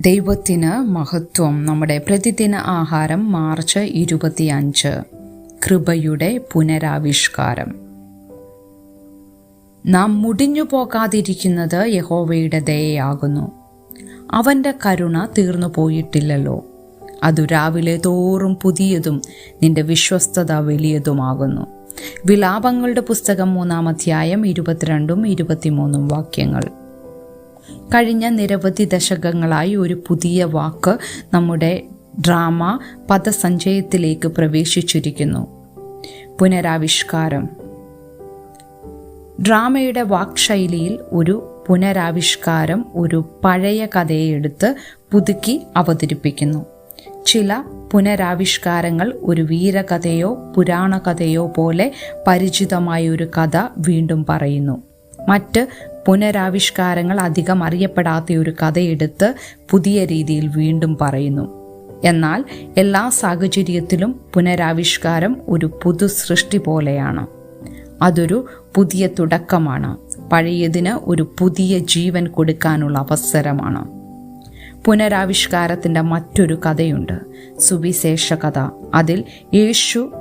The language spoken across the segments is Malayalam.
ദൈവത്തിന് മഹത്വം. നമ്മുടെ പ്രതിദിന ആഹാരം മാർച്ച് ഇരുപത്തിയഞ്ച്. കൃപയുടെ പുനരാവിഷ്കാരം. നാം മുടിഞ്ഞു പോകാതിരിക്കുന്നത് യഹോവയുടെ ദയയാകുന്നു. അവന്റെ കരുണ തീർന്നു പോയിട്ടില്ലല്ലോ. അതു രാവിലെ തോറും പുതിയതും നിന്റെ വിശ്വസ്തത വലിയതുമാകുന്നു. വിലാപങ്ങളുടെ പുസ്തകം മൂന്നാം അധ്യായം ഇരുപത്തിരണ്ടും ഇരുപത്തിമൂന്നും വാക്യങ്ങൾ. കഴിഞ്ഞ നിരവധി ദശകങ്ങളായി ഒരു പുതിയ വാക്ക് നമ്മുടെ ഡ്രാമ പദസഞ്ചയത്തിലേക്ക് പ്രവേശിച്ചിരിക്കുന്നു. പുനരാവിഷ്കാരം. ഡ്രാമയുടെ വാക്ശൈലിയിൽ ഒരു പുനരാവിഷ്കാരം ഒരു പഴയ കഥയെ എടുത്ത് പുതുക്കി അവതരിപ്പിക്കുന്നു. ചില പുനരാവിഷ്കാരങ്ങൾ ഒരു വീരകഥയോ പുരാണകഥയോ പോലെ പരിചിതമായ ഒരു കഥ വീണ്ടും പറയുന്നു. മറ്റ് പുനരാവിഷ്കാരങ്ങൾ അധികം അറിയപ്പെടാത്ത ഒരു കഥയെടുത്ത് പുതിയ രീതിയിൽ വീണ്ടും പറയുന്നു. എന്നാൽ എല്ലാ സാഹചര്യത്തിലും പുനരാവിഷ്കാരം ഒരു പുതു സൃഷ്ടി പോലെയാണ്. അതൊരു പുതിയ തുടക്കമാണ്. പഴയതിന് ഒരു പുതിയ ജീവൻ കൊടുക്കാനുള്ള അവസരമാണ്. പുനരാവിഷ്കാരത്തിന്റെ മറ്റൊരു കഥയുണ്ട്. സുവിശേഷ കഥ. അതിൽ യേശു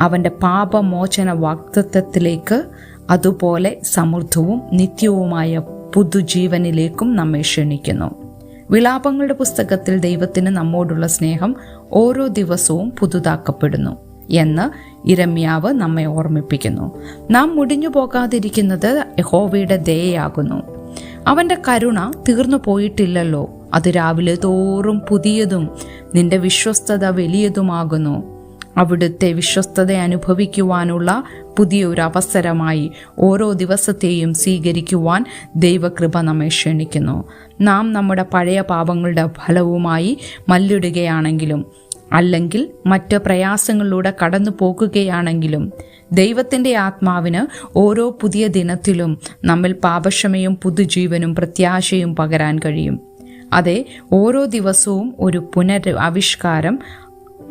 അവന്റെ പാപമോചന വാക്തത്വത്തിലേക്ക് അതുപോലെ സമൃദ്ധവും നിത്യവുമായ പുതുജീവനിലേക്കും നമ്മെ ക്ഷണിക്കുന്നു. വിലാപങ്ങളുടെ പുസ്തകത്തിൽ ദൈവത്തിന് നമ്മോടുള്ള സ്നേഹം ഓരോ ദിവസവും പുതുതാക്കപ്പെടുന്നു എന്ന് ഇരമ്യാവ് നമ്മെ ഓർമ്മിപ്പിക്കുന്നു. നാം മുടിഞ്ഞു പോകാതിരിക്കുന്നത് യഹോവയുടെ ദയയാകുന്നു. അവന്റെ കരുണ തീർന്നു പോയിട്ടില്ലല്ലോ. അത് രാവിലെ തോറും പുതിയതും നിന്റെ വിശ്വസ്തത വലിയതുമാകുന്നു. അവിടുത്തെ വിശ്വസ്തത അനുഭവിക്കുവാനുള്ള പുതിയൊരവസരമായി ഓരോ ദിവസത്തെയും സ്വീകരിക്കുവാൻ ദൈവകൃപ നമ്മെ ക്ഷണിക്കുന്നു. നാം നമ്മുടെ പഴയ പാപങ്ങളുടെ ഫലവുമായി മല്ലിടുകയാണെങ്കിലും അല്ലെങ്കിൽ മറ്റ് പ്രയാസങ്ങളിലൂടെ കടന്നു പോകുകയാണെങ്കിലും ദൈവത്തിന്റെ ആത്മാവിന് ഓരോ പുതിയ ദിനത്തിലും നമ്മിൽ പാപക്ഷമയും പുതുജീവനും പ്രത്യാശയും പകരാൻ കഴിയും. അതെ ഓരോ ദിവസവും ഒരു പുനരാവിഷ്കാരം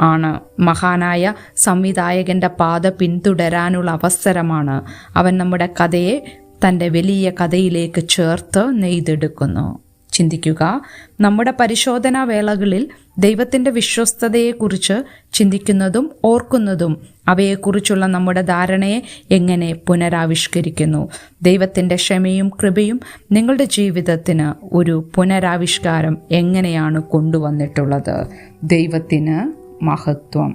ആണ്. മഹാനായ സംവിധായകന്റെ പാത പിന്തുടരാനുള്ള അവസരമാണ്. അവൻ നമ്മുടെ കഥയെ തന്റെ വലിയ കഥയിലേക്ക് ചേർത്ത് നെയ്തെടുക്കുന്നു. ചിന്തിക്കുക നമ്മുടെ പരിശോധനാ വേളകളിൽ ദൈവത്തിന്റെ വിശ്വസ്തതയെക്കുറിച്ച് ചിന്തിക്കുന്നതും ഓർക്കുന്നതും അവയെക്കുറിച്ചുള്ള നമ്മുടെ ധാരണയെ എങ്ങനെ പുനരാവിഷ്കരിക്കുന്നു? ദൈവത്തിന്റെ ക്ഷമയും കൃപയും നിങ്ങളുടെ ജീവിതത്തിന് ഒരു പുനരാവിഷ്കാരം എങ്ങനെയാണ് കൊണ്ടുവന്നിട്ടുള്ളത്? ദൈവത്തിന് മഹത്വം